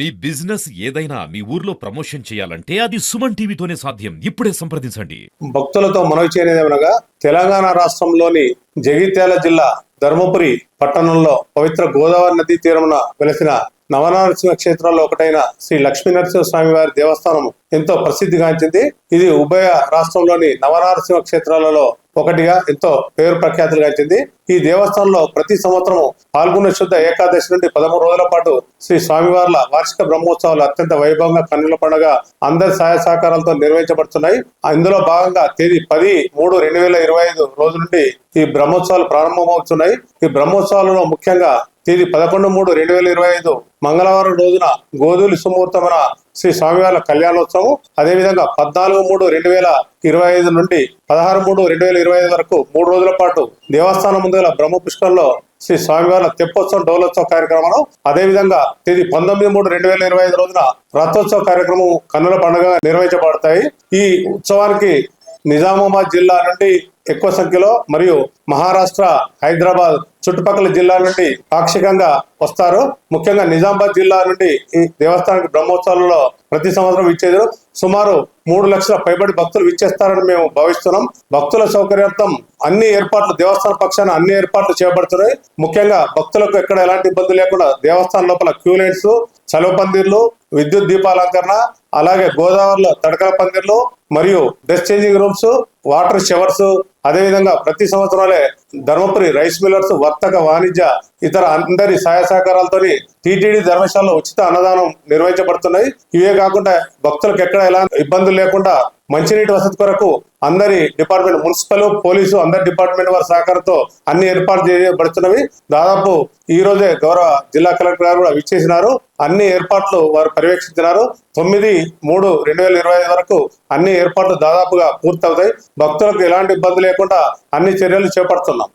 మీ business ఏదైనా మీ ఊర్లో promotion చేయాలంటే అది సుమన్ టీవీతోనే సాధ్యం. ఇప్పుడే సంప్రదించండి. భక్తులతో మనవి చేయనిదేమనగా తెలంగాణ రాష్ట్రంలోని జగిత్యాల జిల్లా ధర్మపురి పట్టణంలో పవిత్ర గోదావరి నదీ తీరమున వెలసిన నవనరసింహ క్షేత్రాల్లో ఒకటైన శ్రీ లక్ష్మీ నరసింహ స్వామి వారి దేవస్థానం ఎంతో ప్రసిద్ధిగాంచింది. ఇది ఉభయ రాష్ట్రంలోని నవనరసింహ క్షేత్రాలలో ఒకటిగా ఎంతో పేరు ప్రఖ్యాతులుగాంచింది ఈ దేవస్థానంలో ప్రతి సంవత్సరం పాల్గొన్న శుద్ధ ఏకాదశి నుండి పదమూడు రోజుల పాటు శ్రీ స్వామివార్ల వార్షిక బ్రహ్మోత్సవాలు అత్యంత వైభవంగా కన్నుల పండుగ అందరి సహాయ సహకారాలతో నిర్వహించబడుతున్నాయి. ఇందులో భాగంగా తేదీ పది మూడు రెండు వేల ఇరవై ఐదు రోజు నుండి ఈ బ్రహ్మోత్సవాలు ప్రారంభమవుతున్నాయి. ఈ బ్రహ్మోత్సవాలలో ముఖ్యంగా తేదీ పదకొండు మూడు రెండు వేల ఇరవై ఐదు మంగళవారం రోజున గోధులు సుముహూర్తమున శ్రీ స్వామివార్ల కళ్యాణోత్సవం. అదేవిధంగా పద్నాలుగు మూడు రెండు వేల ఇరవై ఐదు నుండి పదహారు మూడు రెండు వేల ఇరవై ఐదు వరకు మూడు రోజుల పాటు దేవస్థానం ముందుగల బ్రహ్మ పుష్కరంలో శ్రీ స్వామివార్ల తెప్పోత్సవం డోలోత్సవ కార్యక్రమం అదేవిధంగా తేదీ పంతొమ్మిది మూడు రెండు వేల ఇరవై ఐదు రోజున రథోత్సవ కార్యక్రమం కన్నుల పండుగ నిర్వహించబడతాయి. ఈ ఉత్సవానికి నిజామాబాద్ జిల్లా నుండి ఎక్కువ సంఖ్యలో మరియు మహారాష్ట్ర హైదరాబాద్ చుట్టుపక్కల జిల్లా నుండి పాక్షికంగా వస్తారు. ముఖ్యంగా నిజామాబాద్ జిల్లా నుండి ఈ దేవస్థానానికి బ్రహ్మోత్సవాలలో ప్రతి సంవత్సరం ఇచ్చేది సుమారు మూడు లక్షల పైబడి భక్తులు ఇచ్చేస్తారని మేము భావిస్తున్నాం. భక్తుల సౌకర్యార్థం అన్ని ఏర్పాట్లు దేవస్థాన పక్షాన అన్ని ఏర్పాట్లు చేపడుతున్నాయి. ముఖ్యంగా భక్తులకు ఎక్కడ ఎలాంటి ఇబ్బంది లేకుండా దేవస్థానం లోపల క్యూ లైన్స్ చలువ పందిర్లు విద్యుత్ దీపాలంకరణ అలాగే గోదావరిలో తడకల పందిర్లు మరియు dress changing rooms water showers అదేవిధంగా ప్రతి సంవత్సరాలే ధర్మపురి రైస్ మిల్లర్స్ వర్తక వాణిజ్య ఇతర అందరి సహాయ సహకారాలతో టీటీడీ ధర్మశాలలో ఉచిత అన్నదానం నిర్వహించబడుతున్నాయి. ఇవే కాకుండా భక్తులకు ఎక్కడ ఎలా ఇబ్బందులు లేకుండా మంచినీటి వసతి కొరకు అందరి డిపార్ట్మెంట్ మున్సిపల్ పోలీసు అందరి డిపార్ట్మెంట్ వారి సహకారంతో అన్ని ఏర్పాట్లు చేయబడుతున్నవి. దాదాపు ఈ రోజే గౌరవ జిల్లా కలెక్టర్ గారు కూడా విచ్చేసినారు. అన్ని ఏర్పాట్లు వారు పర్యవేక్షించినారు. తొమ్మిది మూడు రెండు వేల ఇరవై ఐదు వరకు అన్ని ఏర్పాట్లు దాదాపుగా పూర్తవుతాయి. భక్తులకు ఎలాంటి ఇబ్బంది లేకుండా అన్ని చర్యలు చేపడుతున్నాం.